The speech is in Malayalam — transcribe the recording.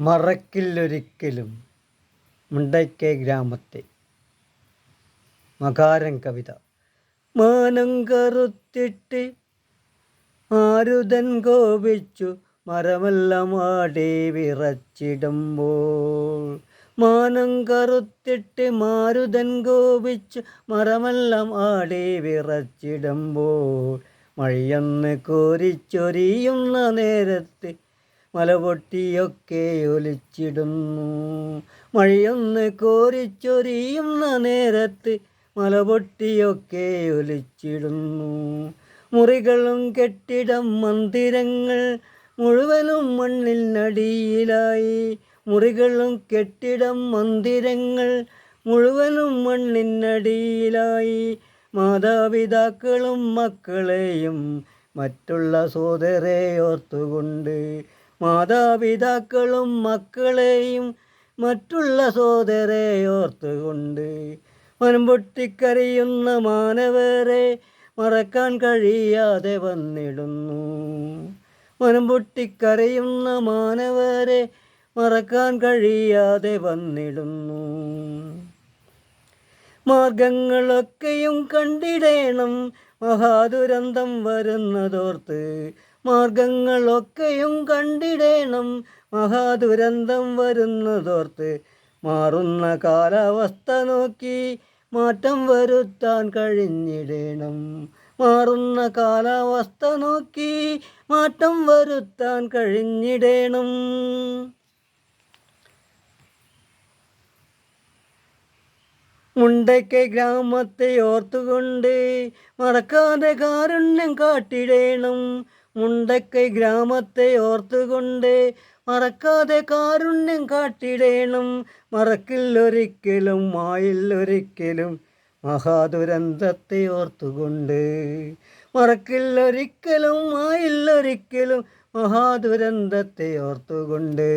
മറക്കില്ലൊരിക്കലും മുണ്ടയ്ക്കേ ഗ്രാമത്തെ. മകാരം കവിത. മാനം കറുത്തിട്ട് ആരുതൻ കോപിച്ചു മരമല്ല മാടി വിറച്ചിടുമ്പോൾ. മാനം കറുത്തിട്ട് മാരുതൻ കോപിച്ചു മരമെല്ലാം ആടി വിറച്ചിടുമ്പോൾ. മഴയൊന്ന് കോരിച്ചൊരിയുന്ന നേരത്ത് മലപൊട്ടിയൊക്കെ ഒലിച്ചിടുന്നു. മഴയൊന്ന് കോരിച്ചൊരിയുന്ന നേരത്ത് മലപൊട്ടിയൊക്കെ ഒലിച്ചിടുന്നു. മുറികളും കെട്ടിടം മന്ദിരങ്ങൾ മുഴുവനും മണ്ണിൽ മണ്ണിനടിയിലായി മുറികളും കെട്ടിടം മന്ദിരങ്ങൾ മുഴുവനും മണ്ണിനടിയിലായി മാതാപിതാക്കളും മക്കളെയും മറ്റുള്ള സോദരെ ഓർത്തുകൊണ്ട് മാതാപിതാക്കളും മക്കളെയും മറ്റുള്ള സോദരെ ഓർത്തുകൊണ്ട് മനംപൊട്ടിക്കറിയുന്ന മാനവരെ മറക്കാൻ കഴിയാതെ വന്നിടുന്നു. മനം പൊട്ടിക്കരയുന്ന മാനവരെ മറക്കാൻ കഴിയാതെ വന്നിടുന്നു. മാർഗങ്ങളൊക്കെയും കണ്ടിടേണം. മഹാദുരന്തം വരുന്നതോർത്ത് മാർഗങ്ങളൊക്കെയും കണ്ടിടേണം. മഹാദുരന്തം വരുന്നതോർത്ത് മാറുന്ന കാലാവസ്ഥ നോക്കി മാറ്റം വരുത്താൻ കഴിഞ്ഞിടേണം. മാറുന്ന കാലാവസ്ഥ നോക്കി മാറ്റം വരുത്താൻ കഴിഞ്ഞിടേണം. മുണ്ടയ്ക്ക് ഗ്രാമത്തെ ഓർത്തുകൊണ്ട് മറക്കാതെ കാരുണ്യം കാട്ടിടേണം. മുണ്ടക്കൈ ഗ്രാമത്തെ ഓർത്തുകൊണ്ട് മറക്കാതെ കാരുണ്യം കാട്ടിടേണം. മറക്കില്ലൊരിക്കലും മായില്ലൊരിക്കലും മഹാദുരന്തത്തെ ഓർത്തുകൊണ്ട്. മറക്കില്ലൊരിക്കലും മായില്ലൊരിക്കലും മഹാദുരന്തത്തെ ഓർത്തുകൊണ്ട്.